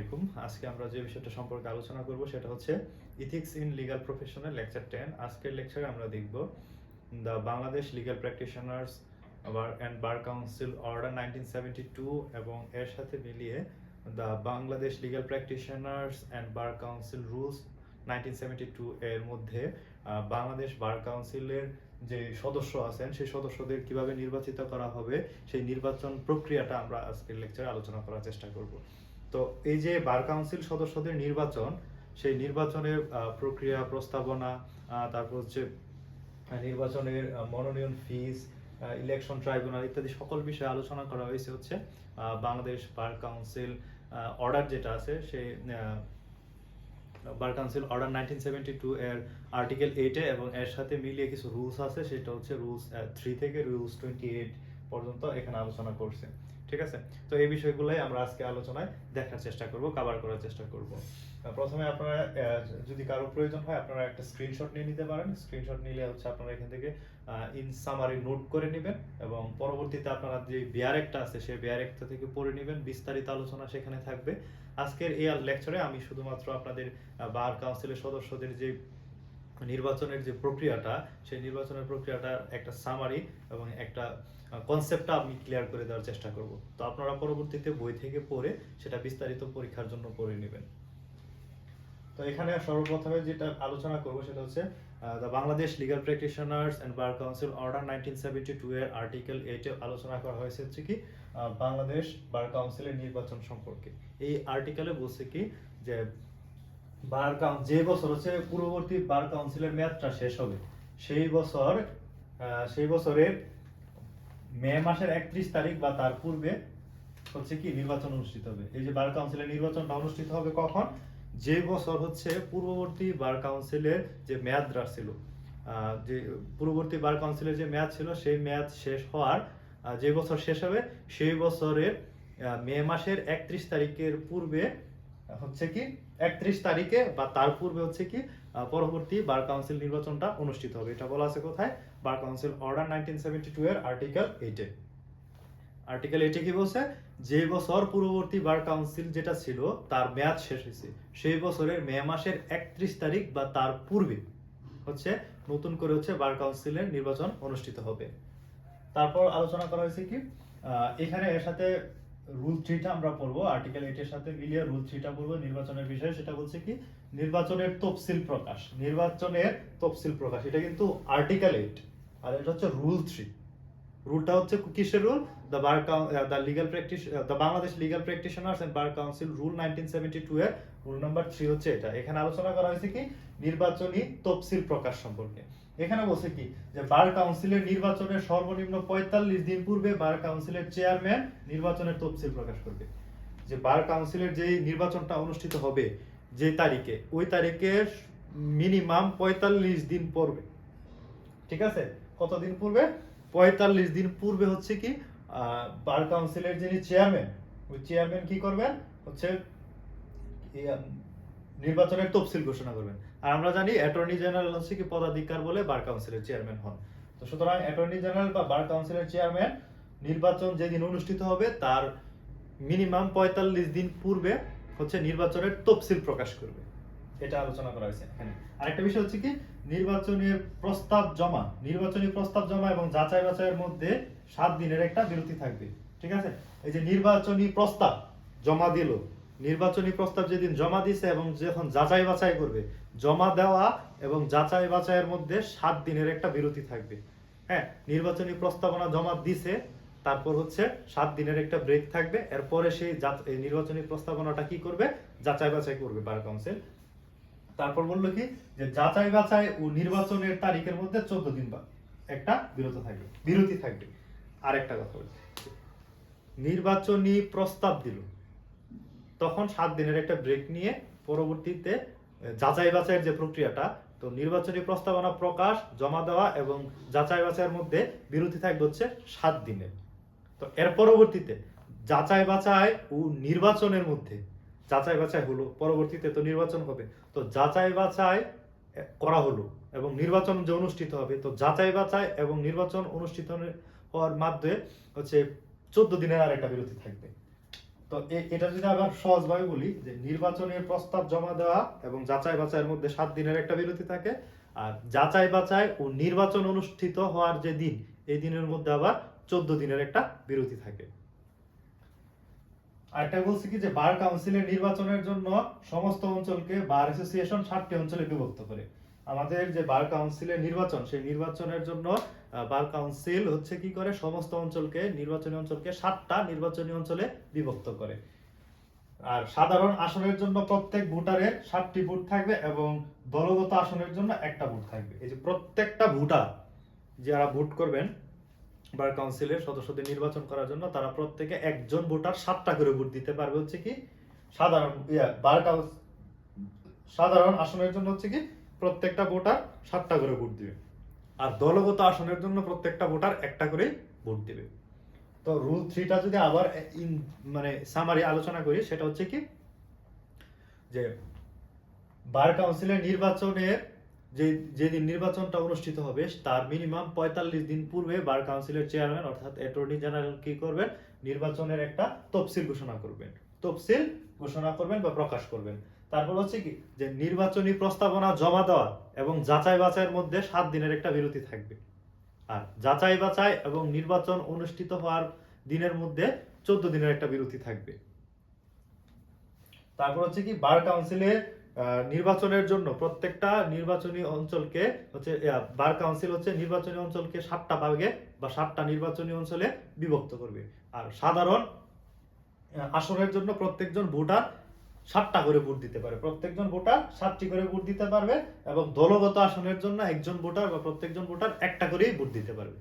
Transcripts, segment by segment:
আলাইকুম। আজকে আমরা যে বিষয়টা সম্পর্কে আলোচনা করব সেটা হচ্ছে ইথিক্স ইন লিগাল প্রফেশনের লেকচার টেন আজকের লেকচারে আমরা দেখব the Bangladesh legal practitioners and bar council order nineteen seventy two এবং এর সাথে মিলিয়ে the Bangladesh legal practitioners and bar council rules nineteen এর মধ্যে বাংলাদেশ বার কাউন্সিলের যে সদস্য আছেন, সেই সদস্যদের কীভাবে নির্বাচিত করা হবে, সেই নির্বাচন প্রক্রিয়াটা আমরা আজকের লেকচারে আলোচনা করার চেষ্টা করব। তো এই যে বার কাউন্সিল সদস্যদের নির্বাচন, সেই নির্বাচনের প্রক্রিয়া প্রস্তাবনা তারপর হচ্ছে নির্বাচনের মনোনয়ন ফিস ইলেকশন ট্রাইব্যুনাল ইত্যাদি সকল বিষয়ে আলোচনা করা হয়েছে হচ্ছে বাংলাদেশ বার কাউন্সিল অর্ডার যেটা আছে, সেই bar council order nineteen seventy two এর আর্টিকেল এইটে এবং এর সাথে মিলিয়ে কিছু রুলস আছে, সেটা হচ্ছে রুলস থ্রি থেকে রুলস টোয়েন্টি এইট পর্যন্ত এখানে আলোচনা করছে। ঠিক আছে? তো এই বিষয়গুলোই আমরা আজকে আলোচনায় দেখার চেষ্টা করব কভার করার চেষ্টা করব। প্রথমে আপনারা যদি কারও প্রয়োজন হয়, আপনারা একটা স্ক্রিনশট নিয়ে নিতে পারেন। স্ক্রিনশট নিলে হচ্ছে আপনারা এখান থেকে ইন সামারি নোট করে নেবেন এবং পরবর্তীতে আপনারা যে বিয়ারেকটা আছে, সেই বিয়ারেকটা থেকে পড়ে নেবেন। বিস্তারিত আলোচনা সেখানে থাকবে। আজকের এই লেকচারে আমি শুধুমাত্র আপনাদের বার কাউন্সিলের সদস্যদের যে নির্বাচনের যে প্রক্রিয়াটা, সেই নির্বাচনের প্রক্রিয়াটার একটা সামারি এবং একটা কনসেপ্টটা আমি ক্লিয়ার করে দেওয়ার চেষ্টা করব। তো আপনারা পরবর্তীতে বই থেকে পড়ে সেটা বিস্তারিত পরীক্ষার জন্য পড়ে নেবেন। তো এখানে সর্বপ্রথমে যেটা আলোচনা করব সেটা হচ্ছে the Bangladesh legal practitioners and bar council order nineteen seventy two এর আর্টিকেল এইটে আলোচনা করা হয়েছে হচ্ছে কি বাংলাদেশ বার কাউন্সিলের নির্বাচন সম্পর্কে। এই আর্টিকেলে বলছে কি যে বার কাউন যে বছর হচ্ছে পূর্ববর্তী বার কাউন্সিলের মেয়াদটা শেষ হবে, সেই বছর সেই বছরের মে মাসের একত্রিশ তারিখ বা তার পূর্বে হচ্ছে কি নির্বাচন অনুষ্ঠিত হবে। এই যে বার কাউন্সিলের নির্বাচনটা অনুষ্ঠিত হবে কখন? যে বছর হচ্ছে পূর্ববর্তী বার কাউন্সিলের যে মেয়াদ ছিল যে পূর্ববর্তী বার কাউন্সিলের যে মেয়াদ ছিল, সেই মেয়াদ শেষ হওয়ার যে বছর শেষ হবে, সেই বছরের মে মাসের একত্রিশ তারিখের পূর্বে হচ্ছে কি, একত্রিশ তারিখে বা তার পূর্বে হচ্ছে কি পরবর্তী বার কাউন্সিল নির্বাচনটা অনুষ্ঠিত হবে। এটা বলা আছে কোথায়? Bar council order nineteen seventy two এর আর্টিকেল এইটে আর্টিকেল এইটে কি বলছে? যে বছর পূর্ববর্তী বার কাউন্সিল যেটা ছিল, তার মেয়াদ শেষ হয়েছে। সেই বছরের মে মাসের একত্রিশ তারিখ বা তার পূর্বে হচ্ছে নতুন করে হচ্ছে বার কাউন্সিলের নির্বাচন অনুষ্ঠিত হবে। তারপর আলোচনা করা হয়েছে কি? এখানে এর সাথে রুল থ্রিটা আমরা পড়ব। আর্টিকেল এইটের সাথে মিলিয়ে রুল থ্রিটা পড়ব নির্বাচনের বিষয়ে। সেটা বলছে কি? নির্বাচনের তফসিল প্রকাশ। নির্বাচনের তফসিল প্রকাশ। এটা কিন্তু আর্টিকেল এইট আর এটা হচ্ছে রুল থ্রি রুলটা হচ্ছে কিসের rule the bar the legal practice the Bangladesh legal practitioners and bar council rule nineteen seventy two এর রুল নাম্বার থ্রি হচ্ছে এটা। এখানে আলোচনা করা হয়েছে কি? নির্বাচনী তফসিল প্রকাশ সম্পর্কে। এখানে বলছে কি? যে বার কাউন্সিলের নির্বাচনের সর্বনিম্ন পঁয়তাল্লিশ দিন পূর্বে বার কাউন্সিলের চেয়ারম্যান নির্বাচনের তফসিল প্রকাশ করবে। যে বার কাউন্সিলের যে নির্বাচনটা অনুষ্ঠিত হবে, যে তারিখে, ওই তারিখে মিনিমাম পঁয়তাল্লিশ দিন পূর্বে ঠিক আছে? কতদিন পূর্বে? পঁয়তাল্লিশ দিন পূর্বে হচ্ছে কি? বার কাউন্সিলের যিনি চেয়ারম্যান, ওই চেয়ারম্যান কি করবেন? হচ্ছে নির্বাচনের তফসিল ঘোষণা করবেন। আর আমরা জানি অ্যাটর্নি জেনারেল হচ্ছে কি পদাধিকার বলে বার কাউন্সিলের চেয়ারম্যান হন। তো সুতরাং অ্যাটর্নি জেনারেল বা বার কাউন্সিলের চেয়ারম্যান নির্বাচন যেদিন অনুষ্ঠিত হবে তার মিনিমাম পঁয়তাল্লিশ দিন পূর্বে হচ্ছে নির্বাচনের তফসিল প্রকাশ করবে। এটা আলোচনা করা হয়েছে এখানে। আরেকটা বিষয় হচ্ছে কি, নির্বাচনের প্রস্তাব জমা, নির্বাচনী প্রস্তাব জমা এবং যাচাই বাছাইয়ের মধ্যে সাত দিনের একটা বিরতি থাকবে। ঠিক আছে? এই যে নির্বাচনী প্রস্তাব জমা দিল নির্বাচনী প্রস্তাব যেদিন জমা দিছে এবং যখন যাচাই বাছাই করবে, জমা দেওয়া এবং যাচাই বাছাইয়ের মধ্যে সাত দিনের একটা বিরতি থাকবে। হ্যাঁ নির্বাচনী প্রস্তাবনা জমা দিছে, তারপর হচ্ছে সাত দিনের একটা ব্রেক থাকবে। এরপরে সেই নির্বাচনী প্রস্তাবনাটা কি করবে? যাচাই বাছাই করবে বার কাউন্সিল। তারপর বলল কি, যে যাচাই বাছাই ও নির্বাচনের তারিখের মধ্যে চোদ্দ দিন বা একটা বিরত থাকবে, বিরতি থাকবে। আর একটা কথা বলি। নির্বাচনী প্রস্তাব দিল। তখন সাত দিনের একটা ব্রেক নিয়ে পরবর্তীতে যাচাই বাছাইয়ের যে প্রক্রিয়াটা, তো নির্বাচনী প্রস্তাবনা প্রকাশ, জমা দেওয়া এবং যাচাই বাছাইয়ের মধ্যে বিরতি থাকবে হচ্ছে সাত দিনের। তো এর পরবর্তীতে, যাচাই বাছাই ও নির্বাচনের মধ্যে, যাচাই বাছাই হলো, পরবর্তীতে তো নির্বাচন হবে, তো যাচাই বাছাই করা হলো এবং নির্বাচন যে অনুষ্ঠিত হবে, তো যাচাই বাছাই এবং নির্বাচন অনুষ্ঠিত হওয়ার মাধ্যমে হচ্ছে চোদ্দ দিনের আর একটা বিরতি থাকবে। তো এটা যদি আবার সহজভাবে বলি, যে নির্বাচনের প্রস্তাব জমা দেওয়া এবং যাচাই বাছাইয়ের মধ্যে সাত দিনের একটা বিরতি থাকে, আর যাচাই বাছাই ও নির্বাচন অনুষ্ঠিত হওয়ার যে দিন, এই দিনের মধ্যে আবার চোদ্দ দিনের একটা বিরতি থাকে। আরেকটা বলছি কি, যে বার কাউন্সিলের নির্বাচনের জন্য সমস্ত অঞ্চলকে বার অ্যাসোসিয়েশন সাতটি অঞ্চলে বিভক্ত করে। আমাদের যে বার কাউন্সিলের নির্বাচন, সেই নির্বাচনের জন্য বার কাউন্সিল হচ্ছে কি করে? সমস্ত অঞ্চলকে, নির্বাচনী অঞ্চলকে সাতটা নির্বাচনী অঞ্চলে বিভক্ত করে। আর সাধারণ আসনের জন্য প্রত্যেক ভোটারের সাতটি ভোট থাকবে এবং দলগত আসনের জন্য একটা ভোট থাকবে। এই যে প্রত্যেকটা ভোটার যারা ভোট করবেন, বার কাউন্সিলের সদস্যদের নির্বাচন করার জন্য তারা প্রত্যেকে একজন ভোটার সাতটা করে ভোট দিতে পারবে হচ্ছে কি? সাধারণ বার সাধারণ আসনের জন্য হচ্ছে কি? প্রত্যেকটা ভোটার সাতটা করে ভোট দিবে। আর দলগত আসনের জন্য প্রত্যেকটা ভোটার একটা করে ভোট দেবে। তো রুল থ্রিটা যদি আবার ইন মানে সামারি আলোচনা করি, সেটা হচ্ছে কি? যে বার কাউন্সিলের নির্বাচনের যে, যেদিন নির্বাচনটা অনুষ্ঠিত হবে, তার মিনিমাম পঁয়তাল্লিশ দিন পূর্বে বার কাউন্সিলের চেয়ারম্যান অর্থাৎ অ্যাটর্নি জেনারেল কি করবেন? নির্বাচনের একটা তফসিল ঘোষণা করবেন। তফসিল ঘোষণা করবেন বা প্রকাশ করবেন। তারপর হচ্ছে কি, যে নির্বাচনী প্রস্তাবনা জমা দেওয়া এবং যাচাই বাছাইয়ের মধ্যে সাত দিনের একটা বিরতি থাকবে। আর যাচাই বাছাই এবং নির্বাচন অনুষ্ঠিত হওয়ার দিনের মধ্যে চোদ্দ দিনের একটা বিরতি থাকবে। তারপর হচ্ছে কি, বার কাউন্সিলে নির্বাচনের জন্য প্রত্যেকটা নির্বাচনী অঞ্চলকে হচ্ছে বার কাউন্সিল হচ্ছে নির্বাচনী অঞ্চলকে সাতটা ভাগে বা সাতটা নির্বাচনী অঞ্চলে বিভক্ত করবে। আর সাধারণ আসনের জন্য প্রত্যেকজন ভোটার সাতটা করে ভোট দিতে পারে। প্রত্যেকজন ভোটার সাতটি করে ভোট দিতে পারবে এবং দলগত আসনের জন্য একজন ভোটার বা প্রত্যেকজন ভোটার একটা করেই ভোট দিতে পারবে।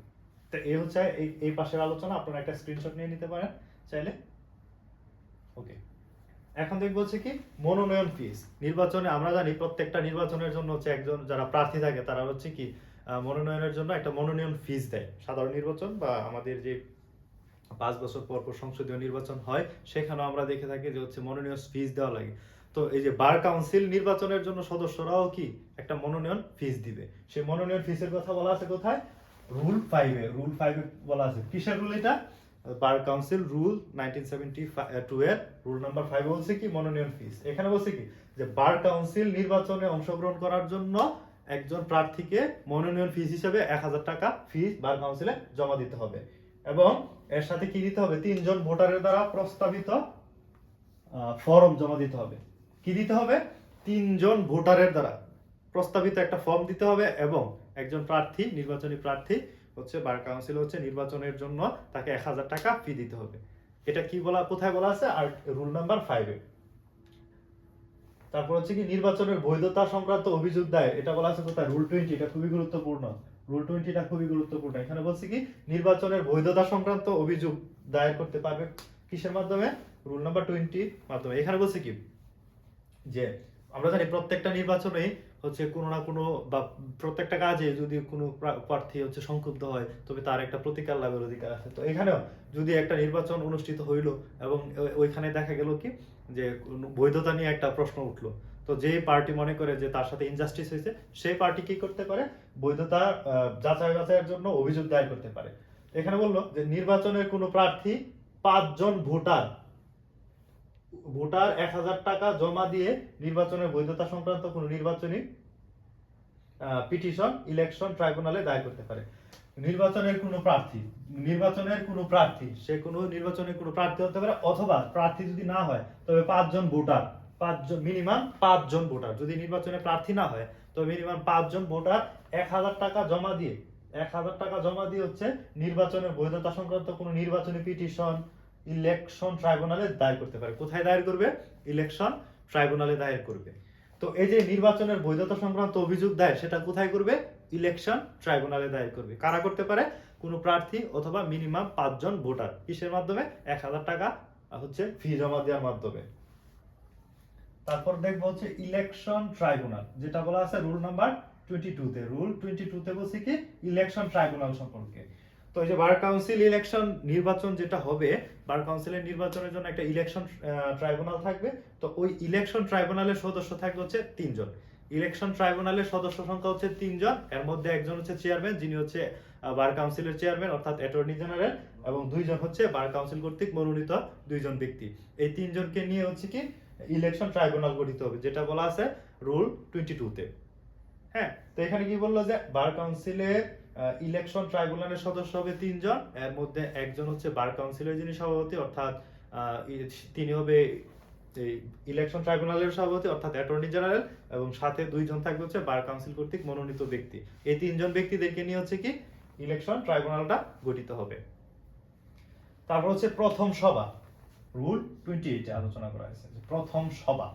তো এই হচ্ছে এই এই পাশের আলোচনা, আপনারা একটা স্ক্রিনশট নিয়ে নিতে পারেন চাইলে। ওকে এখন দেখব হচ্ছে কি, মনোনয়ন ফিস নির্বাচনে আমরা জানি প্রত্যেকটা নির্বাচনের জন্য হচ্ছে একজন যারা প্রার্থী থাকে, তারা হচ্ছে কি মনোনয়নের জন্য একটা মনোনয়ন ফিস দেয়। সাধারণ নির্বাচন বা আমাদের যে পাঁচ বছর পর পর সংসদীয় নির্বাচন হয়, সেখানেও আমরা দেখে থাকি যে হচ্ছে মনোনয়ন ফিস দেওয়া লাগে। তো এই যে বার কাউন্সিল নির্বাচনের জন্য সদস্যরাও কি একটা মনোনয়ন ফিস দিবে? সেই মনোনয়ন ফিসের কথা বলা আছে কোথায়? রুল ফাইভে রুল ফাইভে বলা আছে। কিসের রুল এটা? Bar council rule nineteen seventy rule number five বলছে কি, মনোনয়ন ফিস এখানে বলছে কি যে বার কাউন্সিল নির্বাচনে অংশগ্রহণ করার জন্য একজন প্রার্থীকে মনোনয়ন ফিস হিসেবে এক হাজার টাকা ফিস বার কাউন্সিলে জমা দিতে হবে। এবং এর সাথে কি দিতে হবে? তিনজন ভোটারের দ্বারা প্রস্তাবিত ফর্ম জমা দিতে হবে। কি দিতে হবে? তিনজন ভোটারের দ্বারা প্রস্তাবিত একটা ফর্ম দিতে হবে এবং একজন প্রার্থী, নির্বাচনী প্রার্থী হচ্ছে, বার কাউন্সিল হচ্ছে, নির্বাচনের জন্য তাকে এক হাজার টাকা ফি দিতে হবে। এটা কি বলা, কোথায় বলা আছে? আর রুল নাম্বার ফাইভে তারপর হচ্ছে কি, নির্বাচনের বৈধতা সংক্রান্ত অভিযোগ দায়ের। এটা বলা আছে কোথায়? রুল টোয়েন্টি এটা খুবই গুরুত্বপূর্ণ। রুল টোয়েন্টিটা খুবই গুরুত্বপূর্ণ। এখানে বলছি কি, নির্বাচনের বৈধতা সংক্রান্ত অভিযোগ দায়ের করতে পারবে। কিসের মাধ্যমে? রুল নাম্বার টোয়েন্টি মাধ্যমে। এখানে বলছে কি, যে আমরা জানি প্রত্যেকটা নির্বাচনেই হচ্ছে কোনো না কোনো বা প্রত্যেকটা কাজে যদি কোনো প্রার্থী হচ্ছে সংক্ষুব্ধ হয়, তবে তার একটা প্রতিকার লাভের অধিকার আছে। তো এখানেও যদি একটা নির্বাচন অনুষ্ঠিত হইল এবং ওইখানে দেখা গেল কি, যে বৈধতা নিয়ে একটা প্রশ্ন উঠল, তো যে পার্টি মনে করে যে তার সাথে ইনজাস্টিস হয়েছে, সেই পার্টি কি করতে পারে? বৈধতা যাচাই বাছাইয়ের জন্য অভিযোগ দায়ের করতে পারে। এখানে বলল যে নির্বাচনের কোনো প্রার্থী পাঁচজন ভোটার ভোটার এক হাজার টাকা জমা দিয়ে নির্বাচনের বৈধতা সংক্রান্ত কোনো নির্বাচনী পিটিশন ইলেকশন ট্রাইব্যুনালে দায়ের করতে পারে। নির্বাচনের কোনো প্রার্থী, নির্বাচনের কোনো প্রার্থী, সে কোনো নির্বাচনের কোনো প্রার্থী হতে পারে, অথবা প্রার্থী যদি না হয়, তবে পাঁচজন ভোটার, পাঁচজন, মিনিমাম পাঁচজন ভোটার যদি নির্বাচনে প্রার্থী না হয় তবে মিনিমাম পাঁচজন ভোটার এক হাজার টাকা জমা দিয়ে, এক হাজার টাকা জমা দিয়ে হচ্ছে নির্বাচনের বৈধতা সংক্রান্ত কোনো নির্বাচনী পিটিশন ইলেকশন ট্রাইব্যুনালে দায়ের করতে পারে। কোথায় দায়ের করবে? ইলেকশন ট্রাইব্যুনালে দায়ের করবে। তো এই যে নির্বাচনের বৈধতা সংক্রান্ত অভিযোগ দায়ের সেটা কোথায় করবে? ইলেকশন ট্রাইব্যুনালে দায়ের করবে। কারা করতে পারে? কোনো প্রার্থী অথবা মিনিমাম পাঁচজন ভোটার। কিসের মাধ্যমে? এক হাজার টাকা হচ্ছে ফি জমা দেওয়ার মাধ্যমে। তারপর দেখব হচ্ছে ইলেকশন ট্রাইব্যুনাল যেটা বলা আছে রুল নাম্বার টোয়েন্টি টুতে রুল টোয়েন্টি টুতে বলছে কি ইলেকশন ট্রাইব্যুনাল সম্পর্কে। তো এই যে বার কাউন্সিল ইলেকশন নির্বাচন যেটা হবে, বার কাউন্সিলের নির্বাচনের জন্য একটা ইলেকশন ট্রাইব্যুনাল থাকবে। তো ওই ইলেকশন ট্রাইব্যুনালের সদস্য থাকবে হচ্ছে তিনজন। ইলেকশন ট্রাইব্যুনালের সদস্য সংখ্যা হচ্ছে তিনজন। এর মধ্যে একজন হচ্ছে চেয়ারম্যান যিনি হচ্ছে বার কাউন্সিলের চেয়ারম্যান অর্থাৎ অ্যাটর্নি জেনারেল এবং দুইজন হচ্ছে বার কাউন্সিল কর্তৃক মনোনীত দুইজন ব্যক্তি। এই তিনজনকে নিয়ে হচ্ছে কি ইলেকশন ট্রাইব্যুনাল গঠিত হবে, যেটা বলা আছে রুল টোয়েন্টি টুতে হ্যাঁ তো এখানে কি বলল যে বার কাউন্সিলে ইলেকশন ট্রাইব্যুনালের সদস্য হবে তিনজন, এর মধ্যে একজন হচ্ছে বার কাউন্সিলের যিনি সভাপতি, অর্থাৎ তিনি হবে ইলেকশন ট্রাইব্যুনালের সভাপতি, অর্থাৎ অ্যাটর্নি জেনারেল এবং সাথে দুইজন থাকবে হচ্ছে বার কাউন্সিল কর্তৃক মনোনীত ব্যক্তি। এই তিনজন ব্যক্তিদেরকে নিয়ে হচ্ছে কি ইলেকশন ট্রাইব্যুনালটা গঠিত হবে। তারপর হচ্ছে প্রথম সভা রুল টোয়েন্টি এইটে আলোচনা করা হয়েছে। প্রথম সভা।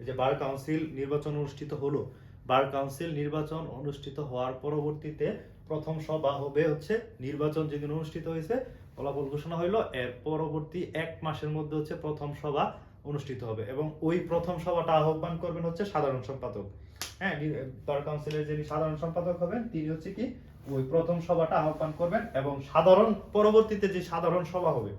এই যে বার কাউন্সিল নির্বাচন অনুষ্ঠিত হলো। বার কাউন্সিল নির্বাচন অনুষ্ঠিত হওয়ার পরবর্তীতে প্রথম সভা হবে হচ্ছে নির্বাচন যেদিন অনুষ্ঠিত হয়েছে, ফলাফল ঘোষণা হইল। এর পরবর্তী এক মাসের মধ্যে হচ্ছে প্রথম সভা অনুষ্ঠিত হবে এবং ওই প্রথম সভাটা আহ্বান করবেন হচ্ছে সাধারণ সম্পাদক। হ্যাঁ বার কাউন্সিলের যিনি সাধারণ সম্পাদক হবেন, তিনি হচ্ছে কি? ওই প্রথম সভাটা আহ্বান করবেন এবং সাধারণ, পরবর্তীতে যে সাধারণ সভা হবে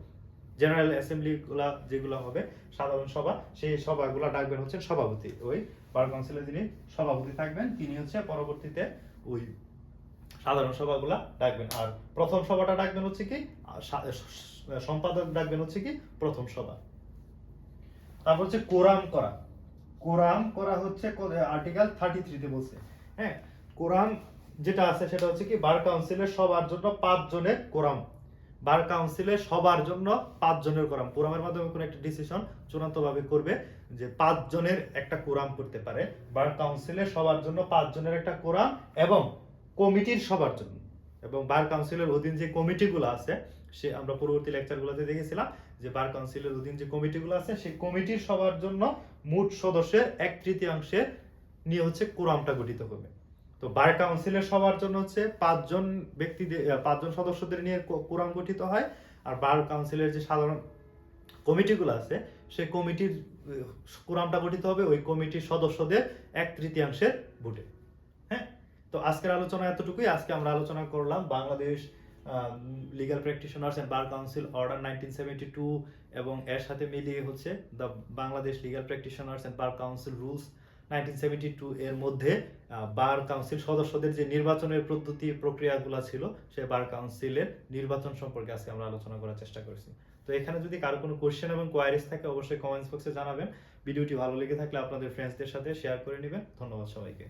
জেনারেল অ্যাসেম্বলি গুলা যেগুলো হবে, সাধারণ সভা, সেই সভাগুলা ডাকবেন হচ্ছেন সভাপতি। ওই বার কাউন্সিলের যিনি সভাপতি থাকবেন, তিনি হচ্ছে পরবর্তীতে ওই সাধারণ সভাগুলা ডাকবেন। আর প্রথম সভাটা ডাকবেন হচ্ছে কি সম্পাদক ডাকবেন হচ্ছে কি, প্রথম সভা। তারপর হচ্ছে কোরাম করা। কোরাম করা হচ্ছে আর্টিকেল থার্টি থ্রিতে বলছে। হ্যাঁ কোরাম যেটা আছে সেটা হচ্ছে কি, বার কাউন্সিলের সবার জন্য পাঁচ জনের কোরাম বার কাউন্সিলের সবার জন্য পাঁচ জনের কোরাম কোরামের মাধ্যমে কোনো একটা ডিসিশন চূড়ান্তভাবে করবে যে পাঁচ জনের একটা কোরাম করতে পারে। বার কাউন্সিলের সবার জন্য পাঁচ জনের একটা কোরাম এবং কমিটির সবার জন্য। এবং বার কাউন্সিলের অধীন যে কমিটিগুলো আছে, সে আমরা পরবর্তী লেকচারগুলোতে দেখেছিলাম যে বার কাউন্সিলের অধীন যে কমিটিগুলো আছে, সেই কমিটির সবার জন্য মোট সদস্যের এক তৃতীয়াংশের নিয়ে হচ্ছে কোরামটা গঠিত হবে। তো বার কাউন্সিলের সবার জন্য হচ্ছে পাঁচজন ব্যক্তিদের পাঁচজন সদস্যদের নিয়ে কো- কোরাম গঠিত হয়, আর বার কাউন্সিলের যে সাধারণ কমিটিগুলো আছে, সেই কমিটির কোরামটা গঠিত হবে ওই কমিটির সদস্যদের এক তৃতীয়াংশের ভোটে। হ্যাঁ? তো আজকের আলোচনা এতটুকুই। আজকে আমরা আলোচনা করলাম Bangladesh legal practitioners and bar council order nineteen seventy two এবং এর সাথে মিলিয়ে হচ্ছে the Bangladesh legal practitioners and bar council rules nineteen seventy two এর মধ্যে বার কাউন্সিল সদস্যদের যে নির্বাচনের পদ্ধতি প্রক্রিয়াগুলো ছিল, সে বার কাউন্সিলের নির্বাচন সম্পর্কে আজকে আমরা আলোচনা করার চেষ্টা করেছি। তো এখানে যদি কারও কোনো কোয়েশ্চেন এবং কোয়ারিজ থাকে, অবশ্যই কমেন্টস বক্সে জানাবেন। ভিডিওটি ভালো লেগে থাকলে আপনাদের ফ্রেন্ডসদের সাথে শেয়ার করে নেবেন। ধন্যবাদ সবাইকে।